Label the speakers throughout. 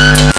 Speaker 1: you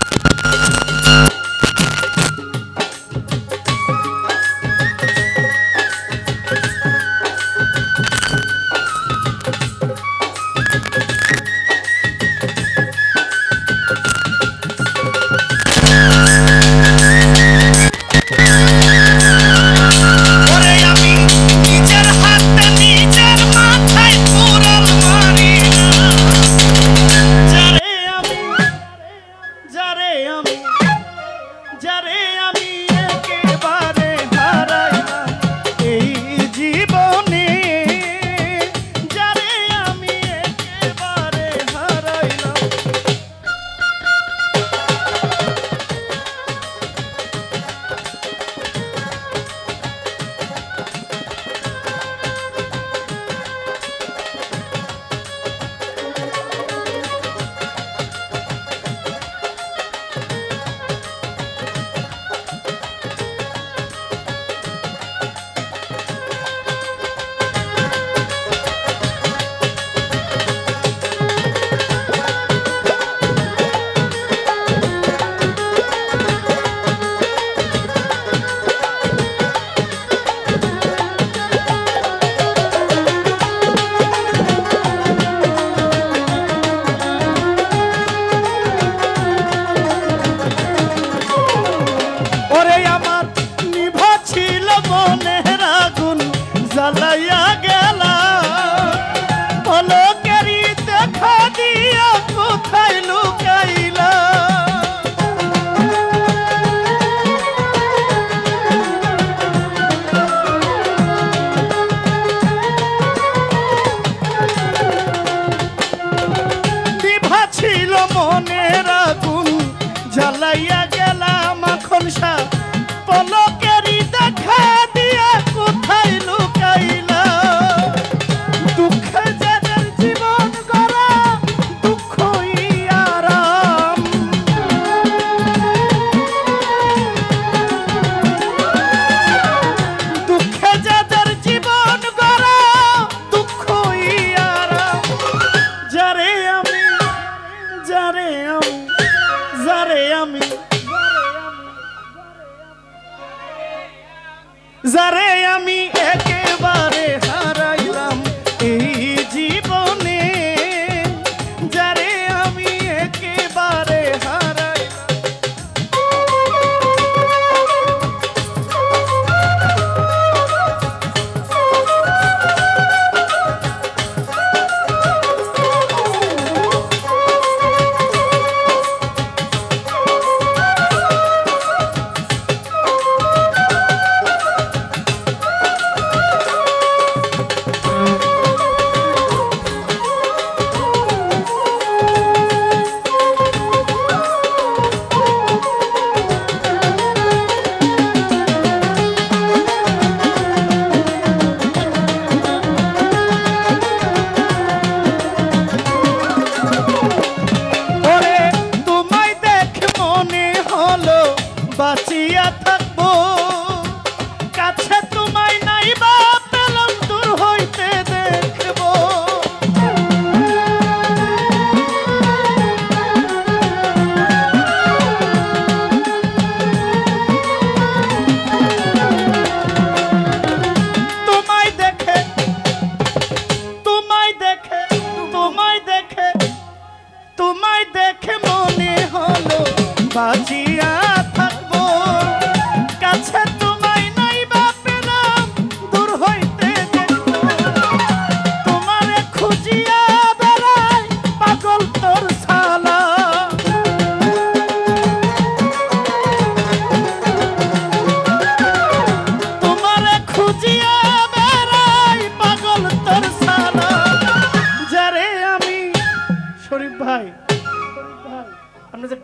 Speaker 1: হারাইয়া গেলাম এখন সাহ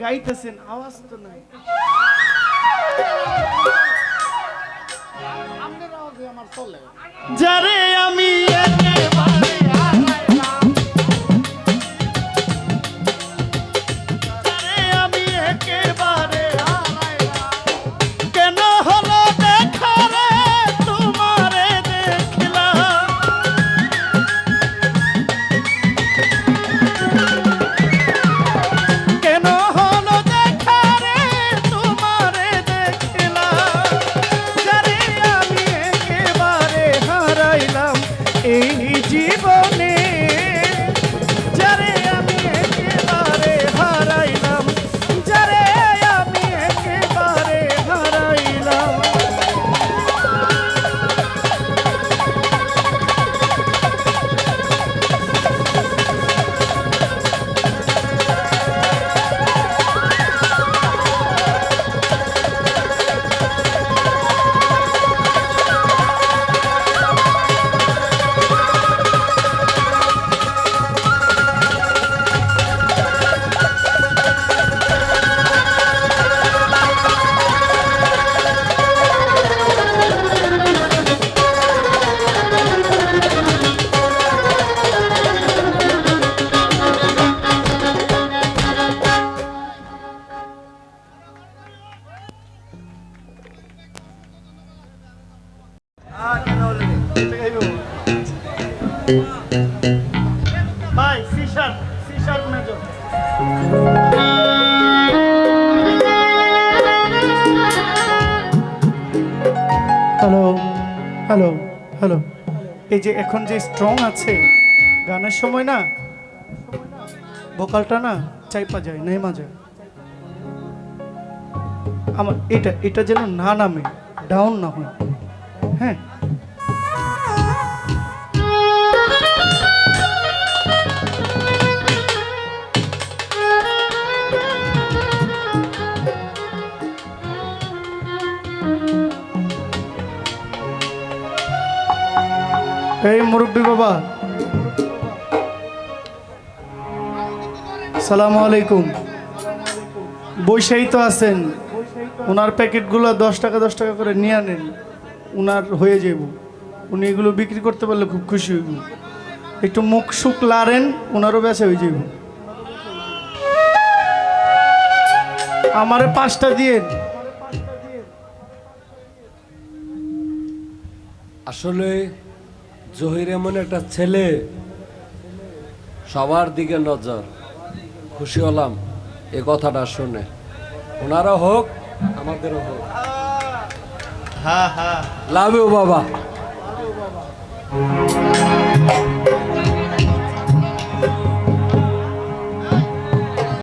Speaker 1: গাইতেছেন আওয়াজ তো নাই। যারে আমি একেবারে এই যে এখন যে স্ট্রং আছে, গানের সময় না, ভোকালটা না চাইপা যায় নেমা যায়। আমার এটা এটা যেন না নামে ডাউন না হয়। হ্যাঁ? এই মুরব্বী বাবা। সালাম আলাইকুম। বৈশাই তো আছেন। ওনার প্যাকেটগুলো দশ টাকা দশ টাকা করে নিয়ে আনেন। উনার হয়ে যাব উনি এগুলো বিক্রি করতে পারলে খুব খুশি হইব। একটু মুখ সুখ লারেন, ওনারও বেচা হয়ে যাব আমারে পাঁচটা দিয়েন।
Speaker 2: আসলে জহির এমন একটা ছেলে। সবার দিকে নজর। খুশি হলাম এ কথাটা শুনে। ওনারা হোক আমাদেরও হোক।
Speaker 1: হ্যাঁ হ্যাঁ।
Speaker 2: লাভ বাবা।